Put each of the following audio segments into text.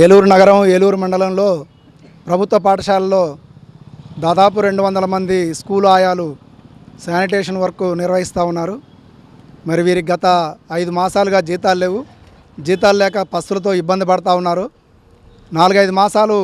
ఏలూరు నగరం ఏలూరు మండలంలో ప్రభుత్వ పాఠశాలలో దాదాపు రెండు వందల మంది స్కూల్ ఆయాలు శానిటేషన్ వర్క్ నిర్వహిస్తూ ఉన్నారు. మరి వీరికి గత ఐదు మాసాలుగా జీతాలు లేవు. జీతాలు లేక పస్తులతో ఇబ్బంది పడుతూ ఉన్నారు. నాలుగైదు మాసాలు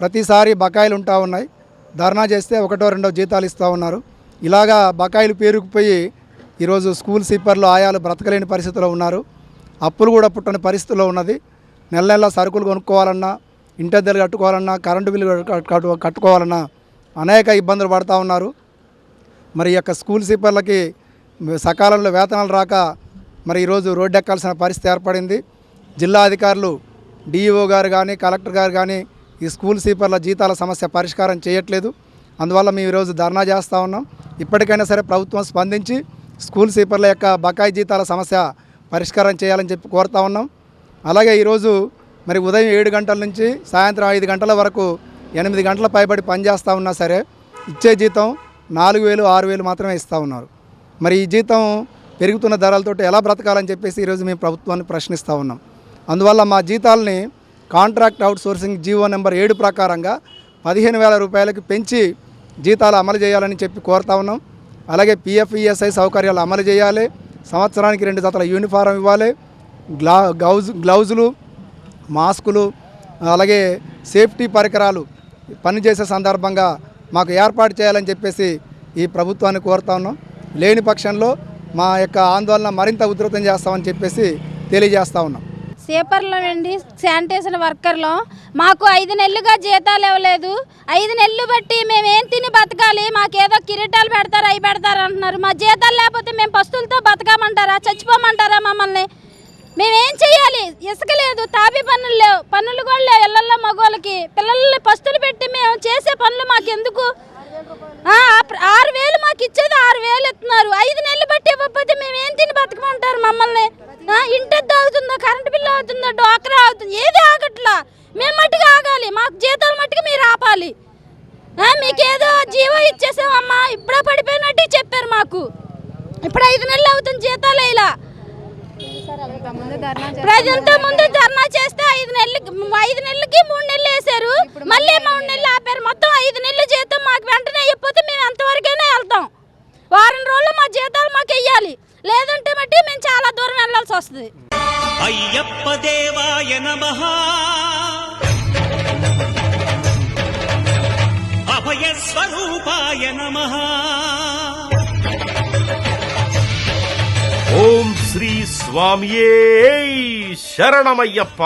ప్రతిసారి బకాయిలు ఉంటా ఉన్నాయి. ధర్నా చేస్తే ఒకటో రెండో జీతాలు ఇస్తూ ఉన్నారు. ఇలాగా బకాయిలు పేరుకుపోయి ఈరోజు స్కూల్ సీపర్లు ఆయాలు బ్రతకలేని పరిస్థితిలో ఉన్నారు. అప్పులు కూడా పుట్టని పరిస్థితిలో ఉన్నది. నెల నెల సరుకులు కొనుక్కోవాలన్నా ఇంటద్దెలు కట్టుకోవాలన్నా కరెంటు బిల్లు కట్టు- కట్టుకోవాలన్నా అనేక ఇబ్బందులు పడుతూ ఉన్నారు. మరి ఈ యొక్క స్కూల్ సీపర్లకి సకాలంలో వేతనాలు రాక మరి ఈరోజు రోడ్డు ఎక్కాల్సిన పరిస్థితి ఏర్పడింది. జిల్లా అధికారులు డిఈఓ గారు కానీ కలెక్టర్ గారు కానీ ఈ స్కూల్ సీపర్ల జీతాల సమస్య పరిష్కారం చేయట్లేదు. అందువల్ల మేము ఈరోజు ధర్నా చేస్తూ ఉన్నాం. ఇప్పటికైనా సరే ప్రభుత్వం స్పందించి స్కూల్ సీపర్ల యొక్క బకాయి జీతాల సమస్య పరిష్కారం చేయాలని చెప్పి కోరుతా ఉన్నాం. అలాగే ఈరోజు మరి ఉదయం ఏడు గంటల నుంచి సాయంత్రం ఐదు గంటల వరకు ఎనిమిది గంటల పైబడి పనిచేస్తూ ఉన్నా సరే ఇచ్చే జీతం నాలుగు వేలు ఆరు వేలు మాత్రమే ఇస్తూ ఉన్నారు. మరి ఈ జీతం పెరుగుతున్న ధరలతోటి ఎలా బ్రతకాలని చెప్పేసి ఈరోజు మేము ప్రభుత్వాన్ని ప్రశ్నిస్తూ ఉన్నాం. అందువల్ల మా జీతాలని contract outsourcing GO number ఏడు ప్రకారంగా పదిహేను వేల రూపాయలకు పెంచి జీతాలు అమలు చేయాలని చెప్పి కోరుతా ఉన్నాం. అలాగే పిఎఫ్ఈఎస్ఐ సౌకర్యాలు అమలు చేయాలి. సంవత్సరానికి రెండు జతల యూనిఫారం ఇవ్వాలి. గ్లా గ్లౌజ్ గ్లౌజులు మాస్కులు అలాగే సేఫ్టీ పరికరాలు పనిచేసే సందర్భంగా మాకు ఏర్పాటు చేయాలని చెప్పేసి ఈ ప్రభుత్వాన్ని కోరుతా ఉన్నాం. లేని పక్షంలో మా యొక్క ఆందోళన మరింత ఉధృతం చేస్తామని చెప్పేసి తెలియజేస్తా ఉన్నాం. సేపర్లో నుండి శానిటేషన్ వర్కర్లో మాకు ఐదు నెలలుగా జీతాలు ఇవ్వలేదు. ఐదు నెలలు బట్టి మేము ఏం తిని బతకాలి? మాకేదో కిరీటాలు పెడతారు అవి పెడతారు అంటున్నారు. మా జీతాలు లేకపోతే మేము పస్తులతో బతకమంటారా చచ్చిపోమంటారా మమ్మల్ని? మేమేం చేయాలి ఇసుక లేదు తాపి పనులు లేవు పనులు కూడా లేవు ఇళ్ళల్లో మగవాళ్ళకి. పిల్లల్ని పస్తులు పెట్టి మేము చేసే పనులు మాకెందుకు? ఎందుకు ఆరు వేలు మాకు ఇచ్చేది ఆరు వేలు ఇస్తున్నారు. ఐదు నెలలు బట్టి ఇవ్వకపోతే మేము ఏం తిని బతకమంటారు మమ్మల్ని? ఆ, అవుతుందో కరెంటు బిల్లు అవుతుందో డోక్రా అవుతుంది? ఏది ఆగట్లా? మేము మట్టుకు ఆగాలి. మాకు జీతాలు మట్టుకు మీరు ఆపాలి. మీకేదో జీవో ఇచ్చేసామమ్మా. ఇప్పుడే పడిపోయినట్టు చెప్పారు మాకు. ఇప్పుడు ఐదు నెలలు అవుతుంది జీతాలు ఇలా. ప్రజలతో ముందు ధర్నా చేస్తే ఐదు నెలలకి ఐదు నెలలకి మూడు నెలలు వేసారు మళ్ళీ మూడు నెలలు ఆపారు. మొత్తం ఐదు నెలలు జీతం మాకు వెంటనే ఇవ్వకపోతే మేము ఎంతవరకైనా వెళ్తాం. వారం రోజులు మా జీతాలు మాకు వెయ్యాలి లేదంటే మట్టి మేము చాలా దూరం వెళ్ళాల్సి వస్తుంది. అయ్యప్ప దేవాయ నమః. అభయ స్వరూపాయ నమః. ఓం శ్రీ స్వామియే శరణమయ్యప్ప.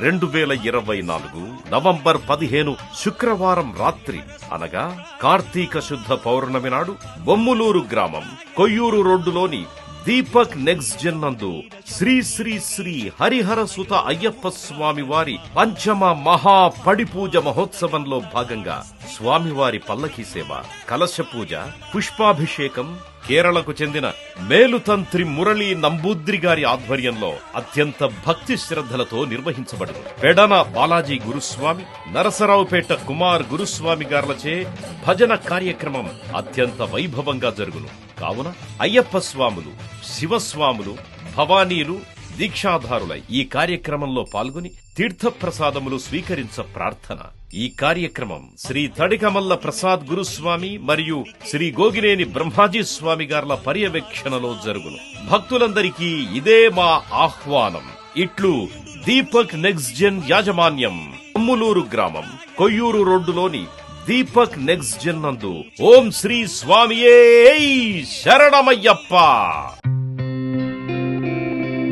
రెండు వేల ఇరవై నాలుగు నవంబర్ పదిహేను శుక్రవారం రాత్రి అనగా కార్తీక శుద్ధ పౌర్ణమి నాడు బొమ్ములూరు గ్రామం కొయ్యూరు రోడ్డులోని దీపక్ నెక్స్ట్ జన్ నందు శ్రీ శ్రీ శ్రీ హరిహర సుత అయ్యప్ప స్వామి వారి పంచమ మహా పడిపూజ మహోత్సవంలో భాగంగా స్వామివారి పల్లకి సేవ కలశ పూజ పుష్పాభిషేకం కేరళకు చెందిన మేలుతంత్రి మురళీ నంబూద్రి గారి ఆధ్వర్యంలో అత్యంత భక్తి శ్రద్ధలతో నిర్వహించబడింది. పెడన బాలాజీ గురుస్వామి నరసరావుపేట కుమార్ గురుస్వామి గార్లచే భజన కార్యక్రమం అత్యంత వైభవంగా జరుగును. కావున అయ్యప్ప స్వాములు శివస్వాములు భవానీలు దీక్షాధారులై ఈ కార్యక్రమంలో పాల్గొని తీర్థప్రసాదములు స్వీకరించ ప్రార్థన. ఈ కార్యక్రమం శ్రీ తడికమల్ల ప్రసాద్ గురుస్వామి మరియు శ్రీ గోగినేని బ్రహ్మాజీ స్వామి గార్ల పర్యవేక్షణలో జరుగును. భక్తులందరికీ ఇదే మా ఆహ్వానం. ఇట్లు దీపక్ నెక్స్ట్ జెన్ యాజమాన్యం అమ్ములూరు గ్రామం కొయ్యూరు రోడ్డులోని దీపక్ నెక్స్ట్ జెన్ నందు. ఓం శ్రీ స్వామియే శరణమయ్యప్ప!